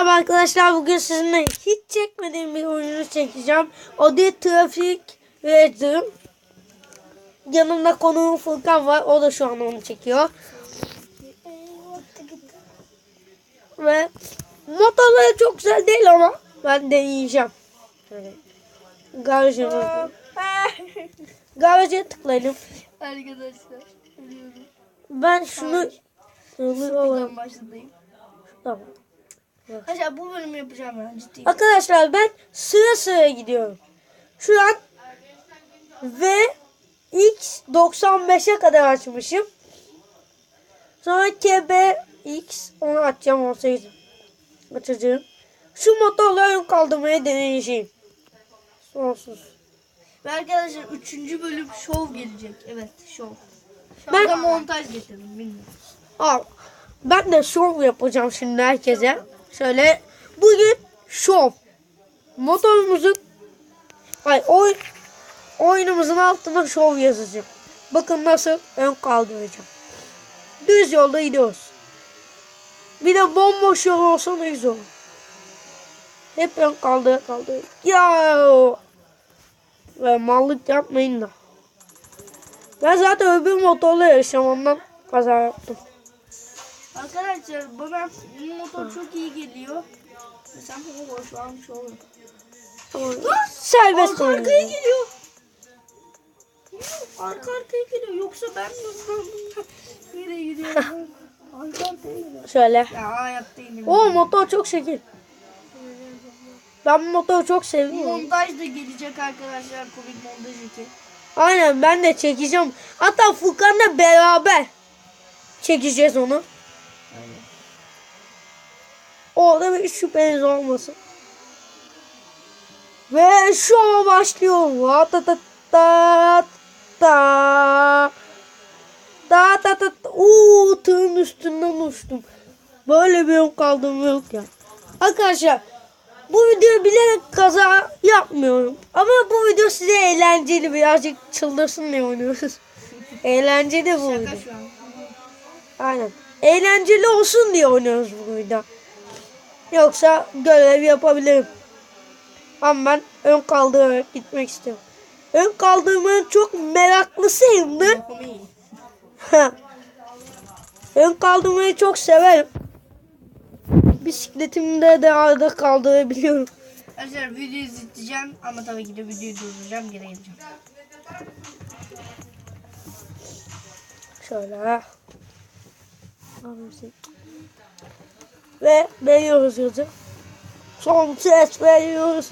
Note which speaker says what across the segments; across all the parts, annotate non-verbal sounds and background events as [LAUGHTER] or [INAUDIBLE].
Speaker 1: Merhaba arkadaşlar bugün sizinle hiç çekmediğim bir oyunu çekeceğim. O da Trafik Racing. Yanımda konuğum Furkan var. O da şu an onu çekiyor. Ve motorları çok güzel değil ama ben deneyeceğim. Şöyle. Garajımızda. Garaja tıklayalım.
Speaker 2: Arkadaşlar ölüyorum.
Speaker 1: Ben şunu
Speaker 2: Buradan başlayayım.
Speaker 1: Tamam.
Speaker 2: Arkadaşlar bu bölümü yapacağım ben ciddiyim.
Speaker 1: Arkadaşlar ben sıra sıra gidiyorum. Şu an ve X 95'e kadar açmışım. Sonra KBX onu açacağım 18. Açacağım. Şu motorla ön kaldırmayı deneyeceğim. Sonsuz.
Speaker 2: Ve arkadaşlar 3. bölüm şov gelecek. Evet şov. Şu
Speaker 1: Ben-
Speaker 2: montaj getirdim bilmiyorum.
Speaker 1: Al. Ben de şov yapacağım şimdi herkese. Şöyle bugün şov. Motorumuzun ay oy, oyunumuzun altına şov yazacağım. Bakın nasıl ön kaldıracağım. Düz yolda gidiyoruz. Bir de bomboş yol olsa ne güzel olur. Hep ön kaldır kaldır. Ya ve mallık yapmayın da. Ben zaten öbür motorla yarışacağım ondan kaza yaptım.
Speaker 2: Arkadaşlar bana bu motor çok iyi geliyor. Mesela bu şu an şov.
Speaker 1: Serbest
Speaker 2: Arka arkaya
Speaker 1: oynuyor.
Speaker 2: geliyor. Arka arkaya geliyor. Yoksa ben [LAUGHS] nereye gidiyorum? Arka arkaya geliyor.
Speaker 1: Şöyle.
Speaker 2: Ya hayatta.
Speaker 1: O motor çok şekil. Ben bu motoru çok seviyorum.
Speaker 2: Montaj da gelecek arkadaşlar. Komik montaj için.
Speaker 1: Aynen ben de çekeceğim. Hatta Furkan'la beraber çekeceğiz onu. Orada bir şüpheniz olmasın. Ve şu an başlıyor. Ta ta ta ta ta ta ta Uuu tığın üstünden uçtum. Böyle bir yok kaldım yok ya. Arkadaşlar bu videoyu bilerek kaza yapmıyorum. Ama bu video size eğlenceli birazcık çıldırsın diye oynuyoruz. [LAUGHS] eğlenceli bu video. Aynen. Eğlenceli olsun diye oynuyoruz bu video. Yoksa görev yapabilirim. Ama ben ön kaldırarak gitmek istiyorum. Ön kaldırmanın çok meraklısıyımdır.
Speaker 2: Komik. [LAUGHS]
Speaker 1: ön kaldırmayı çok severim. Bisikletimde de arada kaldırabiliyorum.
Speaker 2: Arkadaşlar videoyu izleteceğim ama tabii ki de videoyu durduracağım geri geleceğim.
Speaker 1: Şöyle. Ve veriyoruz hızı. Son ses veriyoruz.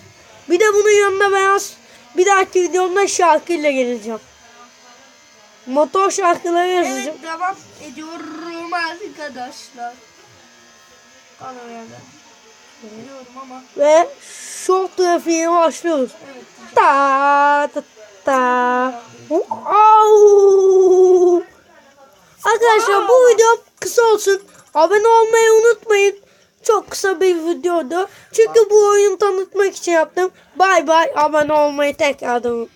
Speaker 1: Bir de bunun yanında beyaz bir dahaki videomda şarkıyla geleceğim. Motor şarkıları yazacağım.
Speaker 2: Evet devam ediyorum arkadaşlar. Kalın yerden. Biliyorum ama.
Speaker 1: Ve şok trafiğe başlıyoruz.
Speaker 2: Evet.
Speaker 1: Ta ta ta. Au. Arkadaşlar bu video kısa olsun. Abone olmayı unutmayın. Çok kısa bir videodu. Çünkü bu oyunu tanıtmak için yaptım. Bay bay. Abone olmayı tekrardan.